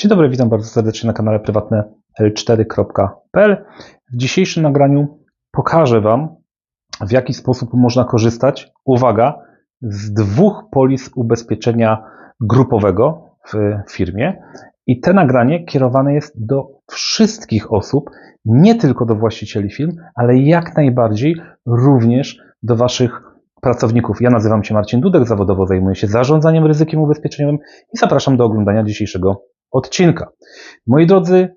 Dzień dobry, witam bardzo serdecznie na kanale prywatne l4.pl. W dzisiejszym nagraniu pokażę Wam, w jaki sposób można korzystać, uwaga, z dwóch polis ubezpieczenia grupowego w firmie. I te nagranie kierowane jest do wszystkich osób, nie tylko do właścicieli firm, ale jak najbardziej również do Waszych pracowników. Ja nazywam się Marcin Dudek, zawodowo zajmuję się zarządzaniem ryzykiem ubezpieczeniowym i zapraszam do oglądania dzisiejszego odcinka. Moi drodzy,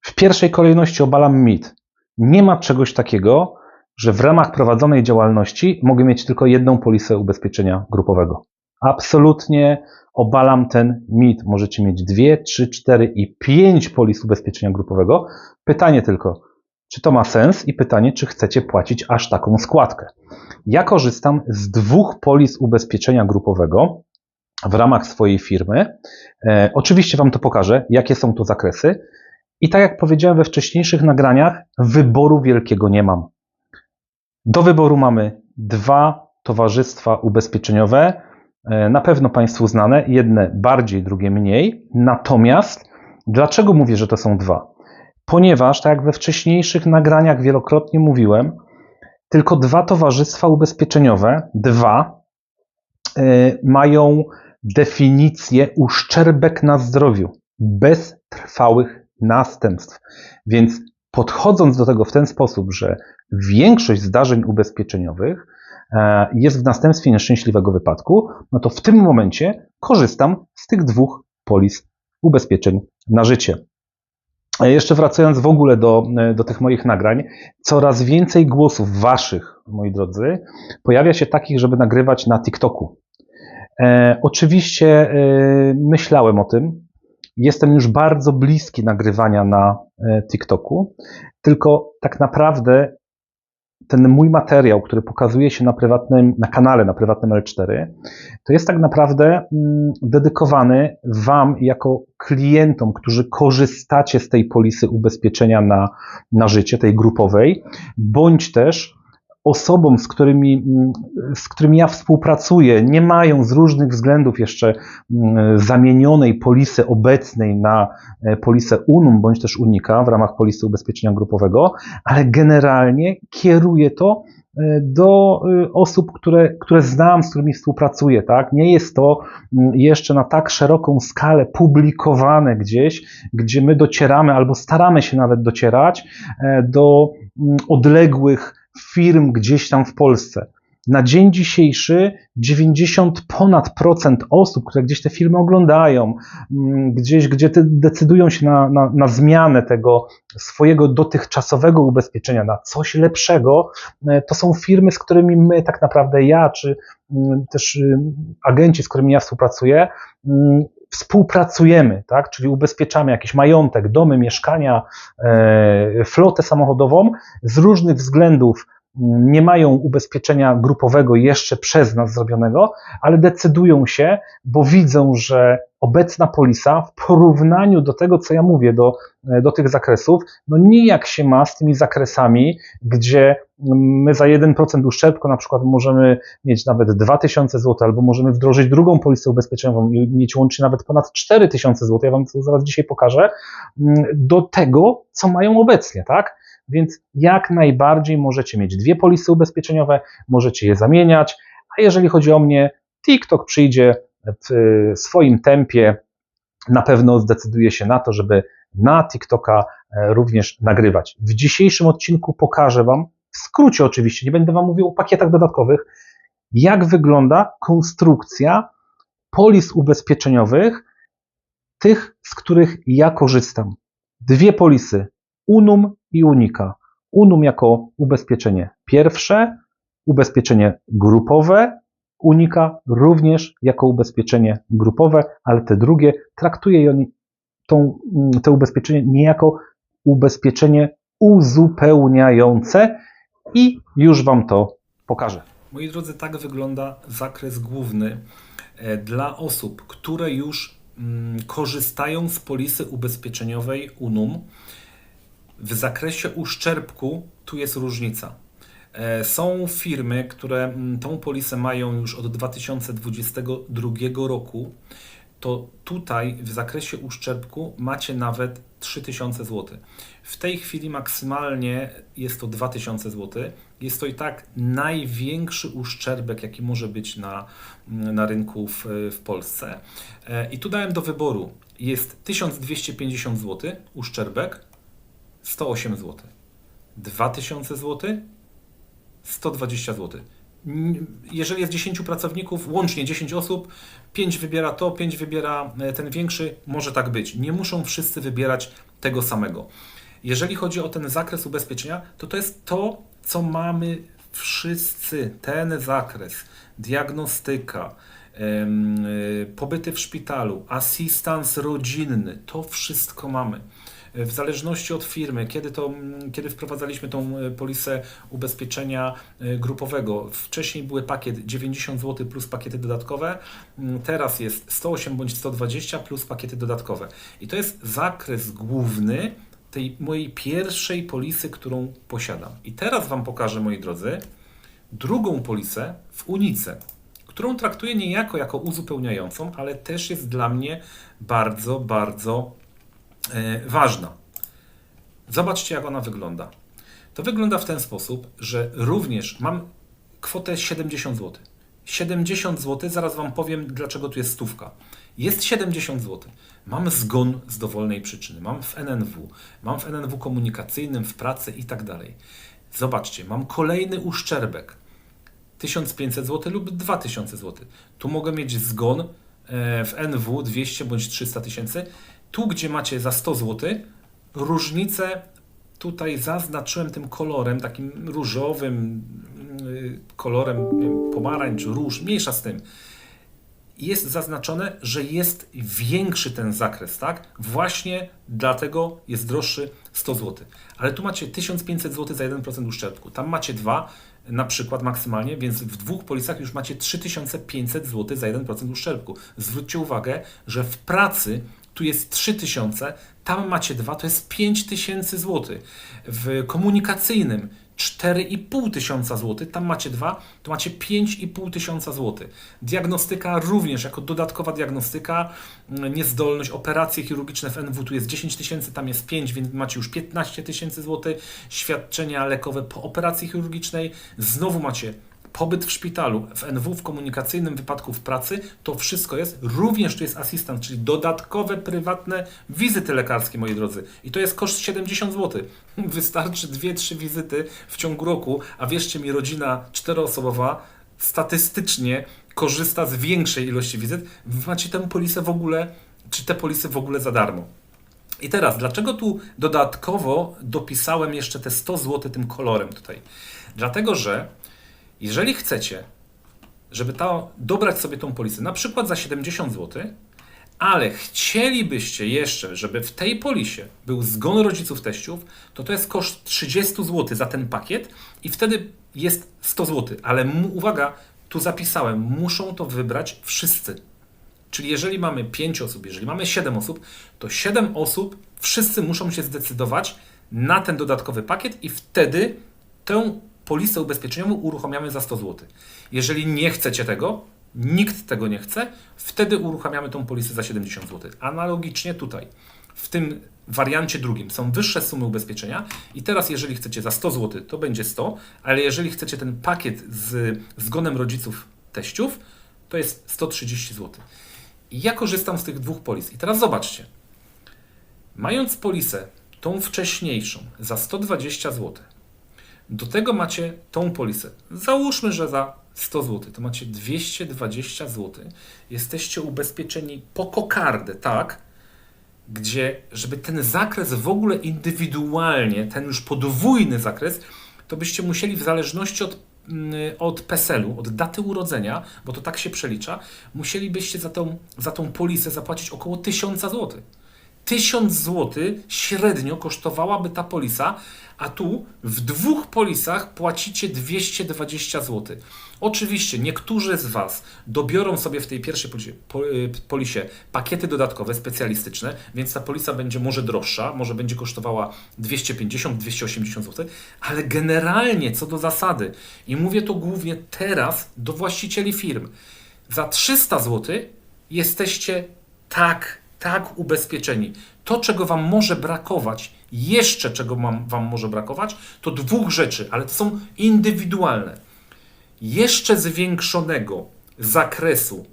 w pierwszej kolejności obalam mit. Nie ma czegoś takiego, że w ramach prowadzonej działalności mogę mieć tylko jedną polisę ubezpieczenia grupowego. Absolutnie obalam ten mit. Możecie mieć dwie, trzy, cztery i pięć polis ubezpieczenia grupowego. Pytanie tylko, czy to ma sens i pytanie, czy chcecie płacić aż taką składkę. Ja korzystam z dwóch polis ubezpieczenia grupowego w ramach swojej firmy. E, oczywiście Wam to pokażę, jakie są to zakresy. I tak jak powiedziałem we wcześniejszych nagraniach, wyboru wielkiego nie mam. Do wyboru mamy dwa towarzystwa ubezpieczeniowe, e, na pewno Państwu znane, jedne bardziej, drugie mniej. Natomiast dlaczego mówię, że to są dwa? Ponieważ, tak jak we wcześniejszych nagraniach wielokrotnie mówiłem, tylko dwa towarzystwa ubezpieczeniowe, dwa, e, mają definicję uszczerbek na zdrowiu bez trwałych następstw. Więc podchodząc do tego w ten sposób, że większość zdarzeń ubezpieczeniowych e, jest w następstwie nieszczęśliwego wypadku, no to w tym momencie korzystam z tych dwóch polis ubezpieczeń na życie. Jeszcze wracając w ogóle do, e, do tych moich nagrań, coraz więcej głosów waszych, moi drodzy, pojawia się takich, żeby nagrywać na TikToku. E, oczywiście e, myślałem o tym. Jestem już bardzo bliski nagrywania na e, TikToku, tylko tak naprawdę ten mój materiał, który pokazuje się na prywatnym, na kanale, na prywatnym L4, to jest tak naprawdę mm, dedykowany Wam jako klientom, którzy korzystacie z tej polisy ubezpieczenia na, na życie, tej grupowej, bądź też osobom, z którymi, mm, z którymi ja współpracuję, nie mają z różnych względów jeszcze mm, zamienionej polisy obecnej na e, polisę UNUM bądź też UNIKA w ramach polisy ubezpieczenia grupowego, ale generalnie kieruję to e, do e, osób, które, które znam, z którymi współpracuję. Tak? Nie jest to mm, jeszcze na tak szeroką skalę publikowane gdzieś, gdzie my docieramy albo staramy się nawet docierać do odległych firm gdzieś tam w Polsce. Na dzień dzisiejszy 90 ponad procent osób, które gdzieś te firmy oglądają, mm, gdzieś, gdzie decydują się na, na, na zmianę tego swojego dotychczasowego ubezpieczenia na coś lepszego, e, to są firmy, z którymi my tak naprawdę ja, czy mm, też y, agenci, z którymi ja współpracuję, mm, współpracujemy, tak? czyli ubezpieczamy jakiś majątek, domy, mieszkania, e, flotę samochodową z różnych względów nie mają ubezpieczenia grupowego jeszcze przez nas zrobionego, ale decydują się, bo widzą, że obecna polisa w porównaniu do tego, co ja mówię, do, do tych zakresów, no nijak się ma z tymi zakresami, gdzie my za 1% uszczerbku na przykład możemy mieć nawet 2000 zł, albo możemy wdrożyć drugą polisę ubezpieczeniową i mieć łącznie nawet ponad 4000 zł, ja Wam to zaraz dzisiaj pokażę, do tego, co mają obecnie, tak? Więc jak najbardziej możecie mieć dwie polisy ubezpieczeniowe, możecie je zamieniać, a jeżeli chodzi o mnie, TikTok przyjdzie w swoim tempie, na pewno zdecyduje się na to, żeby na TikToka e, również nagrywać. W dzisiejszym odcinku pokażę Wam, w skrócie oczywiście, nie będę Wam mówił o pakietach dodatkowych, jak wygląda konstrukcja polis ubezpieczeniowych, tych, z których ja korzystam. Dwie polisy Unum i Unika. Unum jako ubezpieczenie pierwsze, ubezpieczenie grupowe, Unika również jako ubezpieczenie grupowe, ale te drugie traktuje tą, mm, to ubezpieczenie niejako ubezpieczenie uzupełniające i już Wam to pokażę. Moi drodzy, tak wygląda zakres główny e, dla osób, które już mm, korzystają z polisy ubezpieczeniowej UNUM. W zakresie uszczerbku tu jest różnica. E, są firmy, które tą polisę mają już od 2022 roku. to tutaj w zakresie uszczerbku macie nawet 3000 zł. W tej chwili maksymalnie jest to 2000 zł. Jest to i tak największy uszczerbek, jaki może być na, na rynku w, w Polsce. E, I tu dałem do wyboru. Jest 1250 zł uszczerbek, 108 zł. 2000 zł, 120 zł. Jeżeli jest 10 pracowników, łącznie 10 osób, 5 wybiera to, 5 wybiera e, ten większy, może tak być. Nie muszą wszyscy wybierać tego samego. Jeżeli chodzi o ten zakres ubezpieczenia, to to jest to, co mamy wszyscy. Ten zakres, diagnostyka, y, pobyty w szpitalu, asystans rodzinny, to wszystko mamy. W zależności od firmy, kiedy, to, mm, kiedy wprowadzaliśmy tą e, polisę ubezpieczenia e, grupowego, wcześniej były pakiet 90 zł plus pakiety dodatkowe, mm, teraz jest 108 bądź 120 plus pakiety dodatkowe. I to jest zakres główny tej mojej pierwszej polisy, którą posiadam. I teraz Wam pokażę, moi drodzy, drugą polisę w Unice, którą traktuję niejako jako uzupełniającą, ale też jest dla mnie bardzo, bardzo ważna. Zobaczcie, jak ona wygląda. To wygląda w ten sposób, że również mam kwotę 70 zł. 70 zł, zaraz Wam powiem, dlaczego tu jest stówka. Jest 70 zł. Mam zgon z dowolnej przyczyny. Mam w NNW, mam w NNW komunikacyjnym, w pracy i tak dalej. Zobaczcie, mam kolejny uszczerbek. 1500 zł lub 2000 zł. Tu mogę mieć zgon e, w NW 200 bądź 300 tysięcy. Tu, gdzie macie za 100 zł, różnicę tutaj zaznaczyłem tym kolorem, takim różowym y, kolorem, pomarańcz, róż, mniejsza z tym. Jest zaznaczone, że jest większy ten zakres, tak? Właśnie dlatego jest droższy 100 zł. Ale tu macie 1500 zł za 1% uszczerbku. Tam macie dwa, na przykład maksymalnie, więc w dwóch polisach już macie 3500 zł za 1% uszczerbku. Zwróćcie uwagę, że w pracy tu jest 3000, tam macie dwa, to jest 5000 zł. W komunikacyjnym 4,5 tysiąca złotych, tam macie dwa, to macie 5,5 tysiąca złotych. Diagnostyka również jako dodatkowa diagnostyka, mm, niezdolność, operacje chirurgiczne w NW tu jest 10 tysięcy, tam jest 5, więc macie już 15 tysięcy złotych. Świadczenia lekowe po operacji chirurgicznej, znowu macie pobyt w szpitalu, w NW, w komunikacyjnym wypadku w pracy, to wszystko jest. Również tu jest asystent, czyli dodatkowe, prywatne wizyty lekarskie, moi drodzy. I to jest koszt 70 zł. Wystarczy 2-3 wizyty w ciągu roku, a wierzcie mi, rodzina czteroosobowa statystycznie korzysta z większej ilości wizyt. Macie tę polisę w ogóle, czy te polisy w ogóle za darmo. I teraz, dlaczego tu dodatkowo dopisałem jeszcze te 100 zł tym kolorem tutaj? Dlatego, że jeżeli chcecie, żeby ta, dobrać sobie tą polisę, na przykład za 70 zł, ale chcielibyście jeszcze, żeby w tej polisie był zgon rodziców teściów, to to jest koszt 30 zł za ten pakiet i wtedy jest 100 zł. Ale uwaga, tu zapisałem, muszą to wybrać wszyscy. Czyli jeżeli mamy 5 osób, jeżeli mamy 7 osób, to 7 osób wszyscy muszą się zdecydować na ten dodatkowy pakiet i wtedy tę polisę ubezpieczeniową uruchamiamy za 100 zł. Jeżeli nie chcecie tego, nikt tego nie chce, wtedy uruchamiamy tą polisę za 70 zł. Analogicznie tutaj, w tym wariancie drugim są wyższe sumy ubezpieczenia i teraz jeżeli chcecie za 100 zł, to będzie 100, ale jeżeli chcecie ten pakiet z zgonem rodziców teściów, to jest 130 zł. Ja korzystam z tych dwóch polis. I teraz zobaczcie. Mając polisę, tą wcześniejszą, za 120 zł, do tego macie tą polisę. Załóżmy, że za 100 zł, to macie 220 zł. Jesteście ubezpieczeni po kokardę, tak? Gdzie, żeby ten zakres w ogóle indywidualnie, ten już podwójny zakres, to byście musieli w zależności od, mm, od PESEL-u, od daty urodzenia, bo to tak się przelicza, musielibyście za tą, za tą polisę zapłacić około 1000 zł. 1000 zł średnio kosztowałaby ta polisa, a tu w dwóch polisach płacicie 220 zł. Oczywiście niektórzy z Was dobiorą sobie w tej pierwszej polisie, po- y, polisie pakiety dodatkowe, specjalistyczne, więc ta polisa będzie może droższa, może będzie kosztowała 250-280 zł, ale generalnie co do zasady, i mówię to głównie teraz do właścicieli firm, za 300 zł jesteście tak, tak ubezpieczeni. To, czego Wam może brakować, jeszcze czego wam, może brakować, to dwóch rzeczy, ale to są indywidualne. Jeszcze zwiększonego zakresu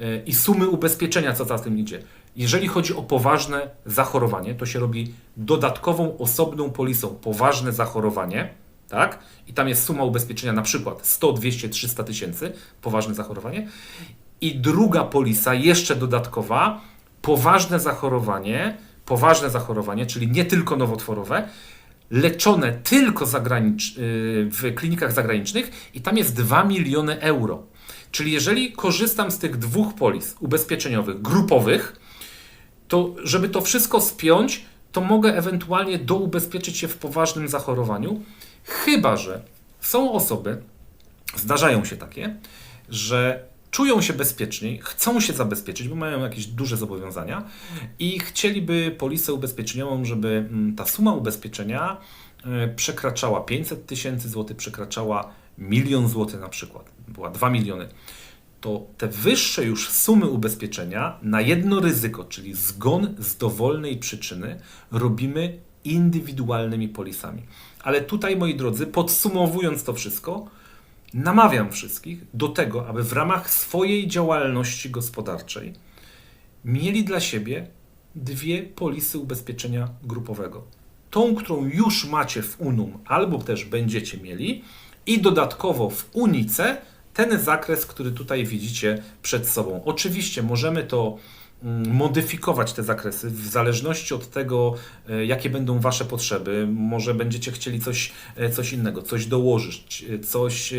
e, i sumy ubezpieczenia, co za tym idzie. Jeżeli chodzi o poważne zachorowanie, to się robi dodatkową, osobną polisą poważne zachorowanie, tak? I tam jest suma ubezpieczenia na przykład 100, 200, 300 tysięcy, poważne zachorowanie. I druga polisa, jeszcze dodatkowa, poważne zachorowanie, poważne zachorowanie, czyli nie tylko nowotworowe, leczone tylko yy, w klinikach zagranicznych i tam jest 2 miliony euro. Czyli jeżeli korzystam z tych dwóch polis ubezpieczeniowych, grupowych, to żeby to wszystko spiąć, to mogę ewentualnie doubezpieczyć się w poważnym zachorowaniu, chyba że są osoby, zdarzają się takie, że czują się bezpieczniej, chcą się zabezpieczyć, bo mają jakieś duże zobowiązania i chcieliby polisę ubezpieczeniową, żeby mm, ta suma ubezpieczenia e, przekraczała 500 tysięcy złotych, przekraczała milion złotych na przykład, była 2 miliony to te wyższe już sumy ubezpieczenia na jedno ryzyko, czyli zgon z dowolnej przyczyny, robimy indywidualnymi polisami. Ale tutaj, moi drodzy, podsumowując to wszystko, namawiam wszystkich do tego, aby w ramach swojej działalności gospodarczej mieli dla siebie dwie polisy ubezpieczenia grupowego. Tą, którą już macie w Unum, albo też będziecie mieli, i dodatkowo w Unice ten zakres, który tutaj widzicie przed sobą. Oczywiście możemy to modyfikować te zakresy w zależności od tego, e, jakie będą Wasze potrzeby. Może będziecie chcieli coś, e, coś innego, coś dołożyć, e, coś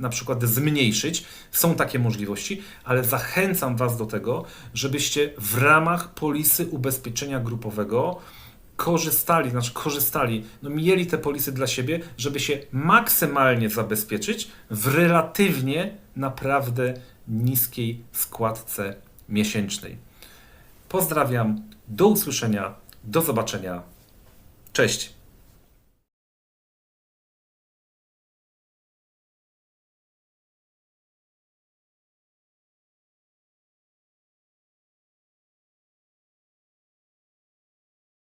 na przykład zmniejszyć. Są takie możliwości, ale zachęcam Was do tego, żebyście w ramach polisy ubezpieczenia grupowego korzystali, znaczy korzystali, no mieli te polisy dla siebie, żeby się maksymalnie zabezpieczyć w relatywnie naprawdę niskiej składce miesięcznej. Pozdrawiam, do usłyszenia, do zobaczenia. Cześć.